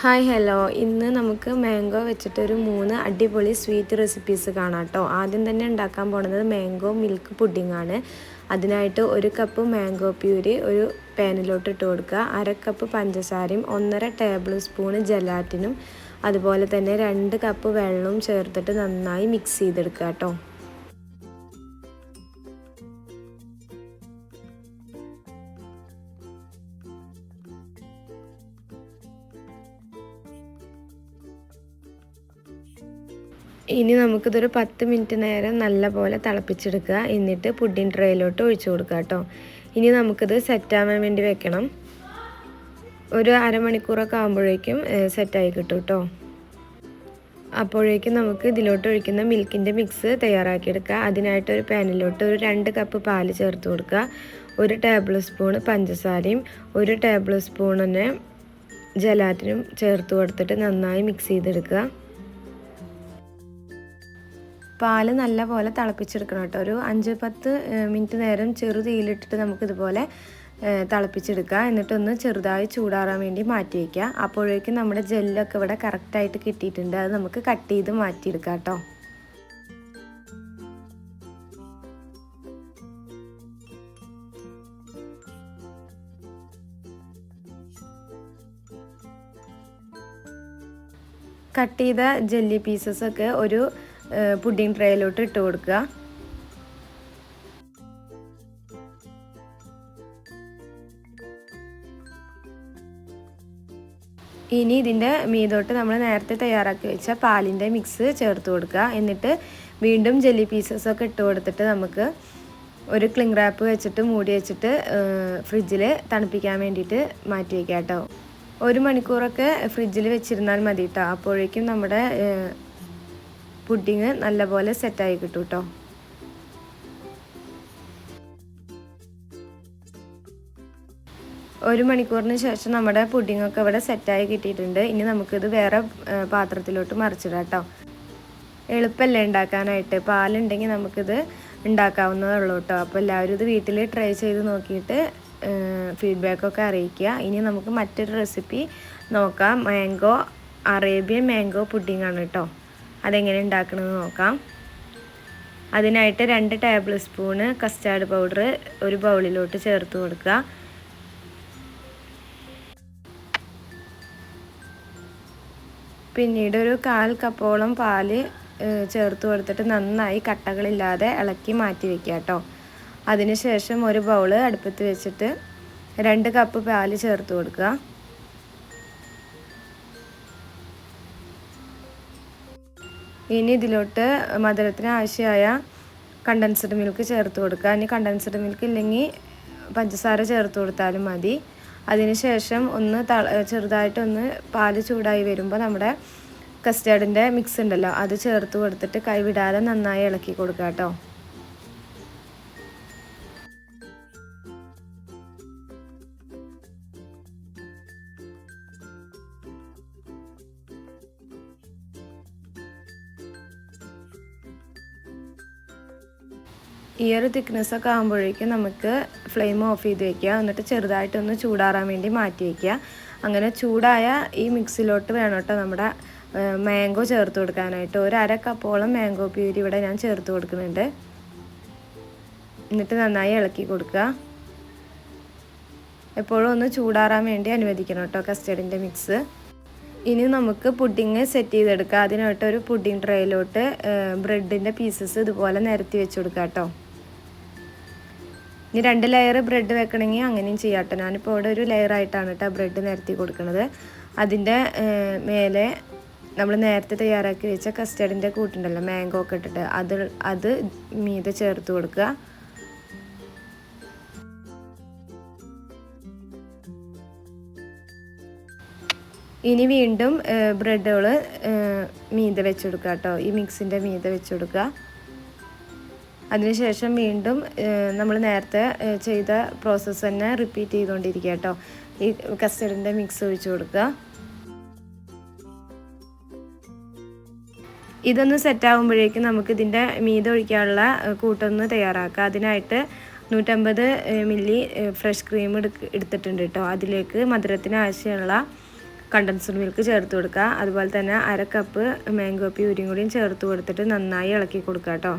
Hi hello ഇന്ന് നമുക്ക് mango വെച്ചിട്ടൊരു മൂന്ന് അടിപൊളി സ്വീറ്റ് റെസിപ്പീസ് കാണാം കേട്ടോ ആദ്യം തന്നെ ഉണ്ടാക്കാൻ പോണത് മാംഗോ മിൽക്ക് പുഡിംഗ് ആണ്. അതിനായിട്ട് ഒരു കപ്പ് മാംഗോ പ്യൂരി ഒരു പാനിലോട്ട് ഇട്ട് കൊടുക്കുക. അര കപ്പ് പഞ്ചസാരയും ഒന്നര ടേബിൾ സ്പൂണ് ജലാറ്റിനും അതുപോലെ തന്നെ രണ്ട് കപ്പ് വെള്ളവും ചേർത്തിട്ട് നന്നായി മിക്സ് ചെയ്തെടുക്കുക കേട്ടോ ഇനി നമുക്കിതൊരു പത്ത് മിനിറ്റ് നേരം നല്ലപോലെ തിളപ്പിച്ചെടുക്കുക. എന്നിട്ട് പുഡിംഗ് ട്രേയിലോട്ട് ഒഴിച്ചു കൊടുക്കുക കേട്ടോ. ഇനി നമുക്കിത് സെറ്റാവാൻ വേണ്ടി വെക്കണം. ഒരു അരമണിക്കൂറൊക്കെ ആകുമ്പോഴേക്കും സെറ്റായി കിട്ടും കേട്ടോ. അപ്പോഴേക്കും നമുക്ക് ഇതിലോട്ട് ഒഴിക്കുന്ന മിൽക്കിന്റെ മിക്സ് തയ്യാറാക്കിയെടുക്കുക. അതിനായിട്ട് ഒരു പാനിലോട്ട് ഒരു രണ്ട് കപ്പ് പാൽ ചേർത്ത് കൊടുക്കുക. ഒരു ടേബിൾ സ്പൂണ് പഞ്ചസാരയും ഒരു ടേബിൾ സ്പൂണിന് ജലാറ്റിനും ചേർത്ത് കൊടുത്തിട്ട് നന്നായി മിക്സ് ചെയ്തെടുക്കുക. പാൽ നല്ല പോലെ തിളപ്പിച്ചെടുക്കണം കേട്ടോ. ഒരു അഞ്ച് പത്ത് മിനിറ്റ് നേരം ചെറു തീയിലിട്ടിട്ട് നമുക്കിതുപോലെ തിളപ്പിച്ചെടുക്കുക. എന്നിട്ടൊന്ന് ചെറുതായി ചൂടാറാൻ വേണ്ടി മാറ്റി വയ്ക്കുക അപ്പോഴേക്കും നമ്മുടെ ജെല്ലൊക്കെ ഇവിടെ കറക്റ്റായിട്ട് കിട്ടിയിട്ടുണ്ട്. അത് നമുക്ക് കട്ട് ചെയ്ത് മാറ്റിയെടുക്കാം കേട്ടോ. കട്ട് ചെയ്ത ജെല്ലി പീസസ് ഒക്കെ ഒരു പുഡിംഗ് ട്രേയിലോട്ട് ഇട്ട് കൊടുക്കുക. ഇനി ഇതിന്റെ മീതോട്ട് നമ്മൾ നേരത്തെ തയ്യാറാക്കി വെച്ച പാലിന്റെ മിക്സ് ചേർത്ത് കൊടുക്കുക. എന്നിട്ട് വീണ്ടും ജെല്ലി പീസസ് ഒക്കെ ഇട്ട് കൊടുത്തിട്ട് നമുക്ക് ഒരു ക്ലിങ് റാപ്പ് വെച്ചിട്ട് മൂടി വെച്ചിട്ട് ഫ്രിഡ്ജിൽ തണുപ്പിക്കാൻ വേണ്ടിയിട്ട് മാറ്റി വയ്ക്കാം കേട്ടോ. ഒരു മണിക്കൂറൊക്കെ ഫ്രിഡ്ജിൽ വെച്ചിരുന്നാൽ മതി കേട്ടോ. അപ്പോഴേക്കും നമ്മുടെ പുഡിങ് നല്ലപോലെ സെറ്റായി കിട്ടും കേട്ടോ ഒരു മണിക്കൂറിന് ശേഷം നമ്മുടെ പുഡിങ്ങൊക്കെ ഇവിടെ സെറ്റായി കിട്ടിയിട്ടുണ്ട്. ഇനി നമുക്കിത് വേറെ പാത്രത്തിലോട്ട് മറിച്ചിടാം കേട്ടോ എളുപ്പമല്ലേ ഉണ്ടാക്കാനായിട്ട്? പാലുണ്ടെങ്കിൽ നമുക്കിത് ഉണ്ടാക്കാവുന്നതേ ഉള്ളൂ കേട്ടോ അപ്പോൾ എല്ലാവരും ഇത് വീട്ടിൽ ട്രൈ ചെയ്ത് നോക്കിയിട്ട് ഫീഡ്ബാക്കൊക്കെ അറിയിക്കുക. ഇനി നമുക്ക് മറ്റൊരു റെസിപ്പി നോക്കാം. മാംഗോ അറേബ്യൻ മാംഗോ പുഡിംഗ് ആണ് കേട്ടോ അതെങ്ങനെ ഉണ്ടാക്കണമെന്ന് നോക്കാം. അതിനായിട്ട് രണ്ട് ടേബിൾ സ്പൂണ് കസ്റ്റാർഡ് പൗഡർ ഒരു ബൗളിലോട്ട് ചേർത്ത് കൊടുക്കുക. പിന്നീട് ഒരു കാൽ കപ്പോളം പാൽ ചേർത്ത് കൊടുത്തിട്ട് നന്നായി കട്ടകളില്ലാതെ ഇളക്കി മാറ്റി വെക്കുക കേട്ടോ. അതിനുശേഷം ഒരു ബൗൾ അടുപ്പത്ത് വെച്ചിട്ട് രണ്ട് കപ്പ് പാൽ ചേർത്ത് കൊടുക്കുക. ഇനി ഇതിലോട്ട് മധുരത്തിന് ആവശ്യമായ കണ്ടൻസ്ഡ് മിൽക്ക് ചേർത്ത് കൊടുക്കുക. ഇനി കണ്ടൻസ്ഡ് മിൽക്ക് ഇല്ലെങ്കിൽ പഞ്ചസാര ചേർത്ത് കൊടുത്താലും മതി. അതിനുശേഷം ഒന്ന് തള ചെറുതായിട്ടൊന്ന് പാൽ ചൂടായി വരുമ്പോൾ നമ്മുടെ കസ്റ്റേർഡിന്റെ മിക്സ് ഉണ്ടല്ലോ അത് ചേർത്ത് കൊടുത്തിട്ട് കൈവിടാതെ നന്നായി ഇളക്കി കൊടുക്കുക കേട്ടോ. ഈ ഒരു തിക്നെസ് ഒക്കെ ആകുമ്പോഴേക്കും നമുക്ക് ഫ്ലെയിം ഓഫ് ചെയ്ത് വെക്കുക. എന്നിട്ട് ചെറുതായിട്ടൊന്ന് ചൂടാറാൻ വേണ്ടി മാറ്റി വയ്ക്കുക അങ്ങനെ ചൂടായ ഈ മിക്സിലോട്ട് വേണം കേട്ടോ നമ്മുടെ മാംഗോ ചേർത്ത് കൊടുക്കാനായിട്ട്. ഒരു അര കപ്പോളം മാംഗോ പ്യൂരി ഇവിടെ ഞാൻ ചേർത്ത് കൊടുക്കുന്നുണ്ട്. എന്നിട്ട് നന്നായി ഇളക്കി കൊടുക്കുക. എപ്പോഴും ഒന്ന് ചൂടാറാൻ വേണ്ടി അനുവദിക്കണം കേട്ടോ കസ്റ്റർഡിന്റെ മിക്സ് ഇനി നമുക്ക് പുഡിങ് സെറ്റ് ചെയ്തെടുക്കാം. അതിനായിട്ട് ഒരു പുഡിങ് ട്രേയിലോട്ട് ബ്രെഡിന്റെ പീസസ് ഇതുപോലെ നിരത്തി വെച്ച് കൊടുക്കാം കേട്ടോ. ഇനി രണ്ട് ലെയർ ബ്രെഡ് വെക്കണമെങ്കിൽ അങ്ങനെയും ചെയ്യാം കേട്ടോ ഞാനിപ്പോൾ ഇവിടെ ഒരു ലെയർ ആയിട്ടാണ് കേട്ടോ ബ്രെഡ് നിരത്തി കൊടുക്കുന്നത് അതിന്റെ മേലെ നമ്മൾ നേരത്തെ തയ്യാറാക്കി വെച്ച കസ്റ്റർഡിന്റെ കൂട്ടുണ്ടല്ലോ മാംഗോ ഒക്കെ ഇട്ടിട്ട് അത് അത് മീതെ ചേർത്ത് കൊടുക്കുക. ഇനി വീണ്ടും ബ്രെഡുകൾ മീതെ വെച്ച് കൊടുക്കുക കേട്ടോ ഈ മിക്സിന്റെ മീതെ വെച്ച് കൊടുക്കുക. അതിനുശേഷം വീണ്ടും നമ്മൾ നേരത്തെ ചെയ്ത പ്രോസസ്സ് തന്നെ റിപ്പീറ്റ് ചെയ്തുകൊണ്ടിരിക്കുക കേട്ടോ. ഈ കസ്റ്റർഡിന്റെ മിക്സ് ഒഴിച്ച് കൊടുക്കുക. ഇതൊന്ന് സെറ്റ് ആകുമ്പോഴേക്കും നമുക്ക് ഇതിന്റെ മീതെ ഒഴിക്കാനുള്ള കൂട്ടൊന്ന് തയ്യാറാക്കുക. അതിനായിട്ട് നൂറ്റമ്പത് മില്ലി ഫ്രഷ് ക്രീം എടുത്തിട്ടുണ്ട് കേട്ടോ. അതിലേക്ക് മധുരത്തിന് ആവശ്യമുള്ള കണ്ടൻസ്ഡ് മിൽക്ക് ചേർത്ത് കൊടുക്കുക. അതുപോലെ തന്നെ അര കപ്പ് മാംഗോ പ്യൂരിയും കൂടിയും ചേർത്ത് കൊടുത്തിട്ട് നന്നായി ഇളക്കി കൊടുക്കുക കേട്ടോ.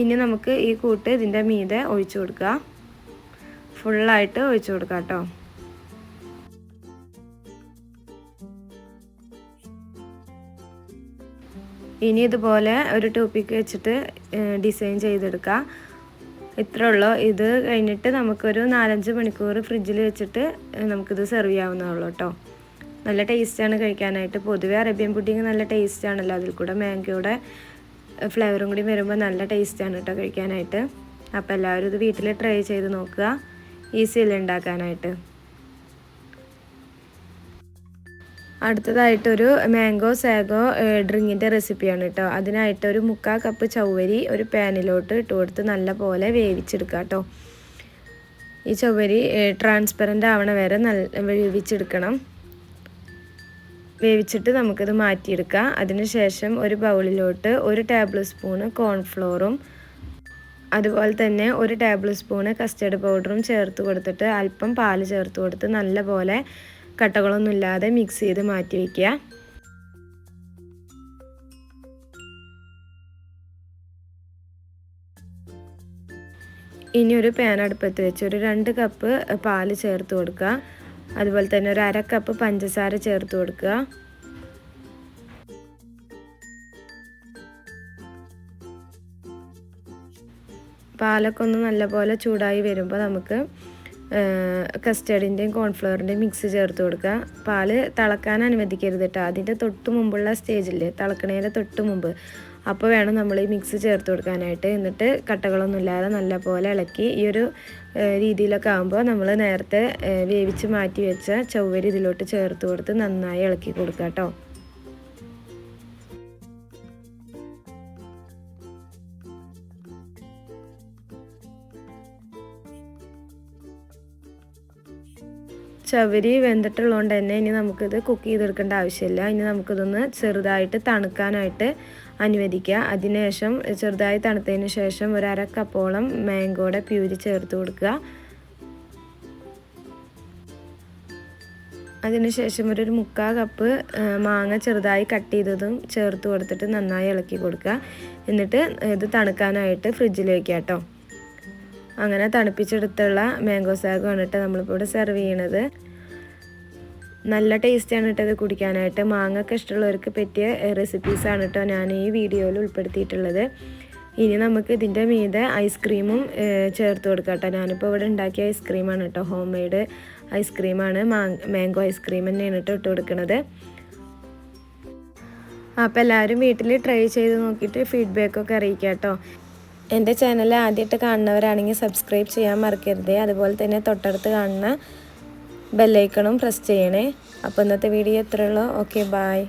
ഇനി നമുക്ക് ഈ കൂട്ട് ഇതിന്റെ മീതെ ഒഴിച്ചു കൊടുക്കുക. ഫുള്ളായിട്ട് ഒഴിച്ചു കൊടുക്കുക കേട്ടോ. ഇനി ഇതുപോലെ ഒരു ടോപ്പിക്ക് വെച്ചിട്ട് ഡിസൈൻ ചെയ്തെടുക്കുക. ഇത്രേ ഉള്ളൂ ഇത് കഴിഞ്ഞിട്ട് നമുക്കൊരു നാലഞ്ച് മണിക്കൂർ ഫ്രിഡ്ജിൽ വെച്ചിട്ട് നമുക്കിത് സെർവ് ചെയ്യാവുന്നതുള്ളൂ കേട്ടോ. നല്ല ടേസ്റ്റാണ് കഴിക്കാനായിട്ട്. പൊതുവേ അറേബ്യൻ പുഡിങ് നല്ല ടേസ്റ്റാണല്ലോ. അതിൽ കൂടെ മാംഗോയുടെ ഫ്ലേവറും കൂടി വരുമ്പോൾ നല്ല ടേസ്റ്റാണ് കേട്ടോ കഴിക്കാനായിട്ട്. അപ്പോൾ എല്ലാവരും ഇത് വീട്ടിൽ ട്രൈ ചെയ്ത് നോക്കുക. ഈസി ഈസിയല്ലേ ഉണ്ടാക്കാനായിട്ട്. അടുത്തതായിട്ടൊരു മാംഗോ സാഗോ ഡ്രിങ്കിന്റെ റെസിപ്പിയാണ് കേട്ടോ. അതിനായിട്ട് ഒരു മുക്കാൽ കപ്പ് ചവ്വരി ഒരു പാനിലോട്ട് ഇട്ട് കൊടുത്ത് നല്ല പോലെ വേവിച്ചെടുക്കുക കേട്ടോ. ഈ ചവ്വരി ട്രാൻസ്പെറന്റ് ആവണ വരെ നല്ല വേവിച്ചെടുക്കണം. വേവിച്ചിട്ട് നമുക്കിത് മാറ്റിയെടുക്കാം. അതിനുശേഷം ഒരു ബൗളിലോട്ട് ഒരു ടേബിൾ സ്പൂണ് കോൺഫ്ലോറും അതുപോലെ തന്നെ ഒരു ടേബിൾ സ്പൂണ് കസ്റ്റേർഡ് പൗഡറും ചേർത്ത് കൊടുത്തിട്ട് അല്പം പാൽ ചേർത്ത് കൊടുത്ത് നല്ലപോലെ കട്ടകളൊന്നുമില്ലാതെ മിക്സ് ചെയ്ത് മാറ്റി വയ്ക്കുക ഇനി ഒരു പാൻ അടുപ്പത്ത് വെച്ച് ഒരു രണ്ട് കപ്പ് പാൽ ചേർത്ത് കൊടുക്കുക. അതുപോലെ തന്നെ ഒരു അര കപ്പ് പഞ്ചസാര ചേർത്ത് കൊടുക്കുക. പാലൊക്കെ ഒന്ന് നല്ലപോലെ ചൂടായി വരുമ്പോൾ നമുക്ക് കസ്റ്റേർഡിന്റെയും കോൺഫ്ലവറിന്റെയും മിക്സ് ചേർത്ത് കൊടുക്കുക. പാൽ തിളക്കാൻ അനുവദിക്കരുത് കേട്ടോ അതിന്റെ തൊട്ട് മുമ്പുള്ള സ്റ്റേജിൽ തിളക്കണേന്റെ തൊട്ട് മുമ്പ്. അപ്പോൾ വേണം നമ്മൾ ഈ മിക്സ് ചേർത്ത് കൊടുക്കാനായിട്ട്. എന്നിട്ട് കട്ടകളൊന്നും ഇല്ലാതെ നല്ലപോലെ ഇളക്കി ഈ ഒരു രീതിയിലൊക്കെ ആകുമ്പോൾ നമ്മൾ നേരത്തെ വേവിച്ച് മാറ്റി വെച്ച ചൊവ്വരി ഇതിലോട്ട് ചേർത്ത് കൊടുത്ത് നന്നായി ഇളക്കി കൊടുക്കാം കേട്ടോ ചവരി വെന്തിട്ടുള്ളതുകൊണ്ട് തന്നെ ഇനി നമുക്കിത് കുക്ക് ചെയ്തെടുക്കേണ്ട ആവശ്യമില്ല. ഇനി നമുക്കിതൊന്ന് ചെറുതായിട്ട് തണുക്കാനായിട്ട് അനുവദിക്കുക. അതിനുശേഷം ചെറുതായി തണുത്തതിന് ശേഷം ഒരു അര കപ്പോളം മാംഗോയുടെ പ്യൂരി ചേർത്ത് കൊടുക്കുക. അതിനുശേഷം ഒരു മുക്കാൽ കപ്പ് മാങ്ങ ചെറുതായി കട്ട് ചെയ്തതും ചേർത്ത് കൊടുത്തിട്ട് നന്നായി ഇളക്കി കൊടുക്കുക. എന്നിട്ട് ഇത് തണുക്കാനായിട്ട് ഫ്രിഡ്ജിൽ വയ്ക്കുക കേട്ടോ. അങ്ങനെ തണുപ്പിച്ചെടുത്തുള്ള മാംഗോ സാഗ് കേട്ടോ നമ്മളിപ്പോൾ ഇവിടെ സെർവ് ചെയ്യണത്. നല്ല ടേസ്റ്റാണ് കേട്ടോ ഇത് കുടിക്കാനായിട്ട്. മാങ്ങൊക്കെ ഇഷ്ടമുള്ളവർക്ക് പറ്റിയ റെസിപ്പീസാണ് കേട്ടോ ഞാൻ ഈ വീഡിയോയിൽ ഉൾപ്പെടുത്തിയിട്ടുള്ളത്. ഇനി നമുക്ക് ഇതിന്റെ മീതെ ഐസ്ക്രീമും ചേർത്ത് കൊടുക്കാം കേട്ടോ. ഞാനിപ്പോൾ ഇവിടെ ഉണ്ടാക്കിയ ഐസ്ക്രീമാണ് കേട്ടോ. ഹോം മെയ്ഡ് ഐസ്ക്രീമാണ് മാംഗോ ഐസ്ക്രീം തന്നെയാണ് കേട്ടോ ഇട്ട് കൊടുക്കുന്നത് അപ്പോൾ എല്ലാവരും വീട്ടിൽ ട്രൈ ചെയ്ത് നോക്കിയിട്ട് ഫീഡ്ബാക്കൊക്കെ അറിയിക്കാം കേട്ടോ. എന്റെ ചാനൽ ആദ്യമായിട്ട് കാണുന്നവരാണെങ്കിൽ സബ്സ്ക്രൈബ് ചെയ്യാൻ മറക്കരുത്. അതുപോലെ തന്നെ തൊട്ടടുത്ത് കാണുന്ന ബെല്ലൈക്കണും പ്രസ് ചെയ്യണേ. അപ്പോൾ ഇന്നത്തെ വീഡിയോ എത്രയുള്ളൂ ഓക്കെ ബായ്